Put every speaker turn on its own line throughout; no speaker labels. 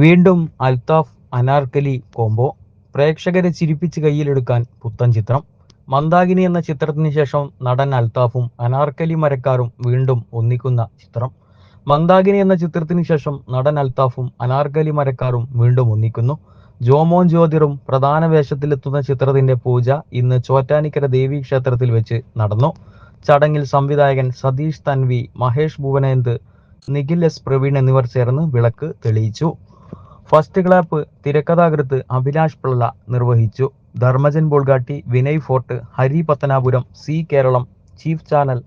വീണ്ടും അൽത്താഫ് അനാർക്കലി കോംബോ. പ്രേക്ഷകരെ ചിരിപ്പിച്ച് കയ്യിലെടുക്കാൻ പുത്തൻ ചിത്രം. മന്ദാകിനി എന്ന ചിത്രത്തിന് ശേഷം നടൻ അൽത്താഫും അനാർക്കലി മരക്കാരും വീണ്ടും ഒന്നിക്കുന്ന ചിത്രം. മന്ദാകിനി എന്ന ചിത്രത്തിന് ശേഷം നടൻ അൽത്താഫും അനാർക്കലി മരക്കാരും വീണ്ടും ഒന്നിക്കുന്നു. ജോമോൻ ജ്യോതിറും പ്രധാന വേഷത്തിലെത്തുന്ന ചിത്രത്തിന്റെ പൂജ ഇന്ന് ചോറ്റാനിക്കര ദേവീ ക്ഷേത്രത്തിൽ വെച്ച് നടന്നു. ചടങ്ങിൽ സംവിധായകൻ സതീഷ് തൻവി മഹേഷ് ഭുവനേന്ദ് നിഖിൽ എസ് പ്രവീൺ എന്നിവർ ചേർന്ന് വിളക്ക് തെളിയിച്ചു. ഫസ്റ്റ് ക്ലാപ്പ് തിരക്കഥാകൃത്ത് അഭിലാഷ് പിള്ള നിർവഹിച്ചു. Dharmajan Bolgatty Vinay Forrt Hari Pathanapuram C Keralam chief channel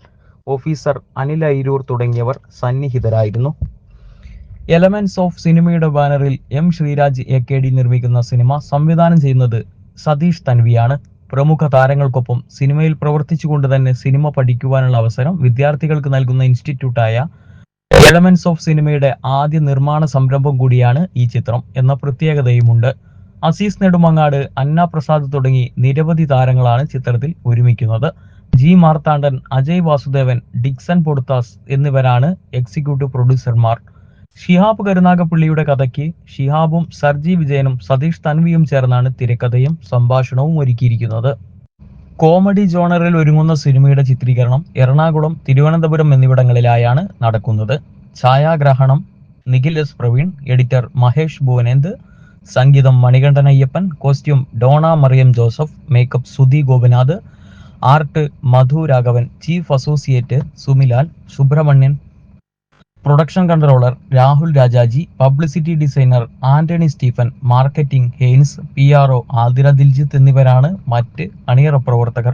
officer Anil Ayiroor തുടങ്ങിയവർ സന്നിഹിതരായിരുന്നു. എലമെന്റ്സ് ഓഫ് സിനിമയുടെ ബാനറിൽ M Sreeraj A K D നിർമ്മിക്കുന്ന സിനിമ സംവിധാനം ചെയ്യുന്നത് സതീഷ് തൻവിയാണ്. പ്രമുഖ താരങ്ങൾക്കൊപ്പം സിനിമയിൽ പ്രവർത്തിച്ചുകൊണ്ട് തന്നെ സിനിമ പഠിക്കുവാനുള്ള അവസരം വിദ്യാർത്ഥികൾക്ക് നൽകുന്ന ഇൻസ്റ്റിറ്റ്യൂട്ടായ എലമെന്റ്സ് ഓഫ് സിനിമയുടെ ആദ്യ നിർമ്മാണ സംരംഭം കൂടിയാണ് ഈ ചിത്രം എന്ന പ്രത്യേകതയുമുണ്ട്. അസീസ് നെടുമങ്ങാട് അന്ന പ്രസാദ് തുടങ്ങി നിരവധി താരങ്ങളാണ് ചിത്രത്തിൽ ഒരുമിക്കുന്നത്. ജി മാർത്താണ്ഡൻ അജയ് വാസുദേവൻ ഡിക്സൺ പൊടുത്താസ് എന്നിവരാണ് എക്സിക്യൂട്ടീവ് പ്രൊഡ്യൂസർമാർ ഷിഹാബ് കരുനാഗപ്പള്ളിയുടെ കഥയ്ക്ക് ഷിഹാബും സർജി വിജയനും സതീഷ് തൻവിയും ചേർന്നാണ് തിരക്കഥയും സംഭാഷണവും ഒരുക്കിയിരിക്കുന്നത്. കോമഡി ജോണറിൽ ഒരുങ്ങുന്ന സിനിമയുടെ ചിത്രീകരണം എറണാകുളം തിരുവനന്തപുരം എന്നിവിടങ്ങളിലായാണ് നടക്കുന്നത്. ഛായാഗ്രഹണം നിഖിൽ എസ് പ്രവീൺ എഡിറ്റർ മഹേഷ് ഭുവനേന്ദ് സംഗീതം Manikandan Ayyappan costume Dona Mariyam Joseph makeup Sudhi Gopinath art Madhu Raghavan chief associate Sumilal Subramanian production controller Rahul Rajaji publicity designer Antony Stephen marketing Heins P R O Athira Diljith എന്നിവരാണ് മറ്റ് അണിയറ പ്രവർത്തകർ.